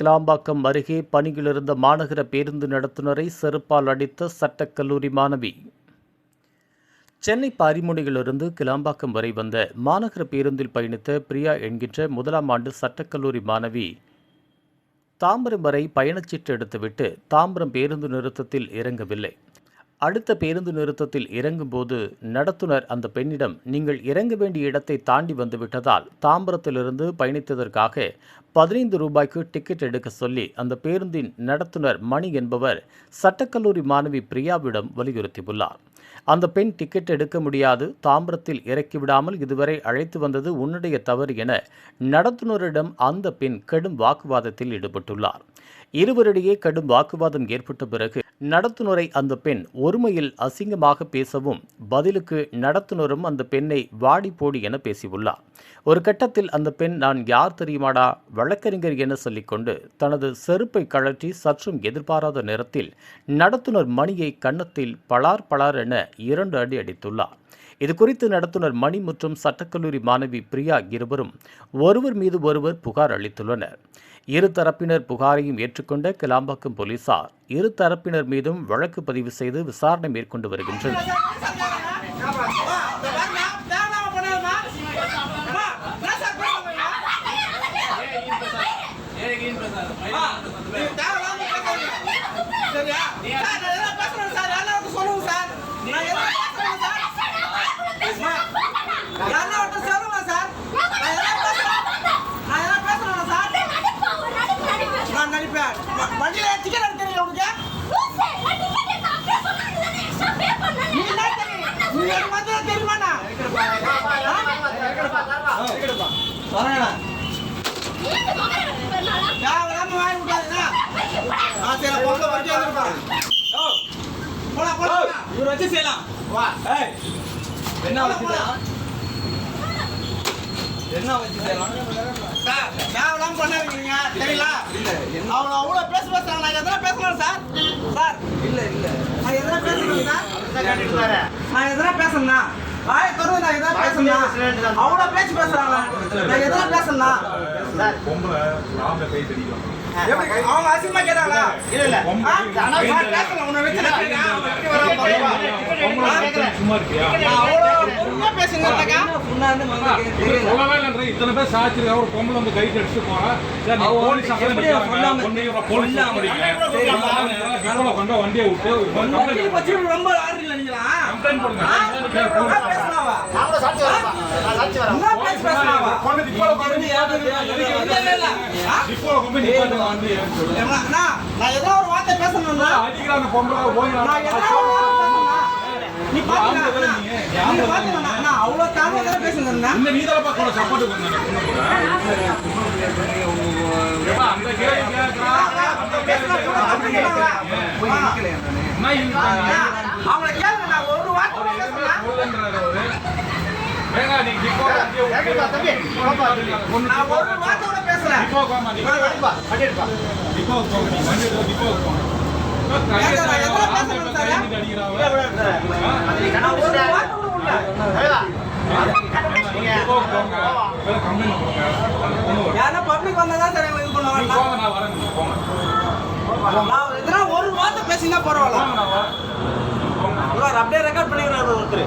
கிளாம்பாக்கம் அருகே பணியிலிருந்த மாநகர பேருந்து நடத்துனரை செருப்பால் அடித்த சட்டக்கல்லூரி மாணவி. சென்னை பாரிமுனையிலிருந்து கிளாம்பாக்கம் வரை வந்த மாநகர பேருந்தில் பயணித்த பிரியா என்கின்ற முதலாம் ஆண்டு சட்டக்கல்லூரி மாணவி தாம்பரம் வரை பயணச்சீட்டு எடுத்துவிட்டு தாம்பரம் பேருந்து நிறுத்தத்தில் இறங்கவில்லை. அடுத்த பேருந்து நிறுத்தத்தில் இறங்கும்போது நடத்துனர் அந்த பெண்ணிடம் நீங்கள் இறங்க வேண்டிய இடத்தை தாண்டி வந்துவிட்டதால் தாம்பரத்திலிருந்து பயணித்ததற்காக பதினைந்து ரூபாய்க்கு டிக்கெட் எடுக்க சொல்லி அந்த பேருந்தின் நடத்துனர் மணி என்பவர் சட்டக்கல்லூரி மாணவி பிரியாவிடம் வலியுறுத்தியுள்ளார். அந்த பெண் டிக்கெட் எடுக்க முடியாது தாம்பரத்தில் இறக்கிவிடாமல் இதுவரை அழைத்து வந்தது உன்னுடைய தவறு என நடத்துனரிடம் அந்த பெண் கடும் வாக்குவாதத்தில் ஈடுபட்டுள்ளார். இருவரிடையே கடும் வாக்குவாதம் ஏற்பட்ட பிறகு நடத்துனரை அந்த பெண் ஒருமையில் அசிங்கமாக பேசவும் பதிலுக்கு நடத்துனரும் அந்த பெண்ணை வாடி போடி என பேசியுள்ளார். ஒரு கட்டத்தில் அந்த பெண் நான் யார் தெரியுமாடா வழக்கறிஞர் என சொல்லிக்கொண்டு தனது செருப்பை கழற்றி சற்றும் எதிர்பாராத நேரத்தில் நடத்துனர் மணியை கன்னத்தில் பளார் பளார் என இரண்டு அடி அடித்துள்ளார். இது குறித்து நடத்துனர் மணி மற்றும் சட்டக்கல்லூரி மாணவி பிரியா இருவரும் ஒருவர் மீது ஒருவர் புகார் அளித்துள்ளனர். இரு தரப்பினர் புகாரையும் ஏற்றுக்கொண்ட கிளாம்பாக்கம் போலீசார் இரு தரப்பினர் மீதும் வழக்கு பதிவு செய்து விசாரணை மேற்கொண்டு வருகின்றனர் வண்டியில டிக்கெட் எடுக்கிறீங்க உனக்கு நீ என்ன தெரியும் நீ எனக்கு வந்து தெரியுமாண்ணா தேவையில்லாம வாங்கி விட்டாதுண்ணா ஆ சரி பொங்க வண்டி வந்துருப்பாங்க போலாம் போலாம் இவர் வச்சு செய்யலாம். வா. என்ன வச்சு என்ன வச்சு செய்யலாம் பண்ணாதீங்க என்ன அவங்க அவ்வளோ பேச பேசுறாங்க நான் எதனா பேசணும் சார்? சார். இல்ல இல்ல. நான் எதனா பேசணும் சார்? நான் எதனா பேசணும்னா? வாய திறந்து நான் எதனா பேசணும்? அவ்வளோ பேச்சு பேசுறாங்க. நான் எதனா பேசணும்? அவங்க அசிங்கமா கேட்டாங்களா? இல்ல இல்ல. பேசல உன்னை வச்சு அவ்வளோ இல்லைன்ற இத்தனை பேர் சாட்சி ஒரு பொம்பளை வந்து கை கடிச்சு போறா. சரி நீ அவ போலீஸ் அங்கே எப்படியா சொல்லாம- பொண்ணு இவரை போலீஸ் சொல்லாம- படிக்க சரி, கனவுல கொண்டு வண்டியை விட்டு நான் ஏதோ ஒரு வார்த்தை பேசணும்னா அடிக்கிறாங்க பொம்பளை போய் நான் ஏதோ ஒரு வார்த்தை நீ அண்ணா? அவ்வளவு தாழ்வா தானே பேசுனீங்க இந்த சப்போர்ட் பண்ணாங்க அந்த கேள்வி கேட்கறா அந்த கேள்வி கேட்கறா என்ன இது அவங்களை கேளுங்க நான் ஒரு வார்த்தை கூட பேசல சொல்லுன்றாரு அவரு. நான் ஒரு பப்ளிக் வந்தாதான் சரி இது பண்ணுவாங்க நான் வரேன், போங்க. நான் எதனா ஒரு வார்த்தை பேசினா பரவாயில்ல போங்க, நான் வரேன். போங்க. இவர் அப்படியே ரெக்கார்ட் பண்ணிக்கிறாரு ஒருத்தர்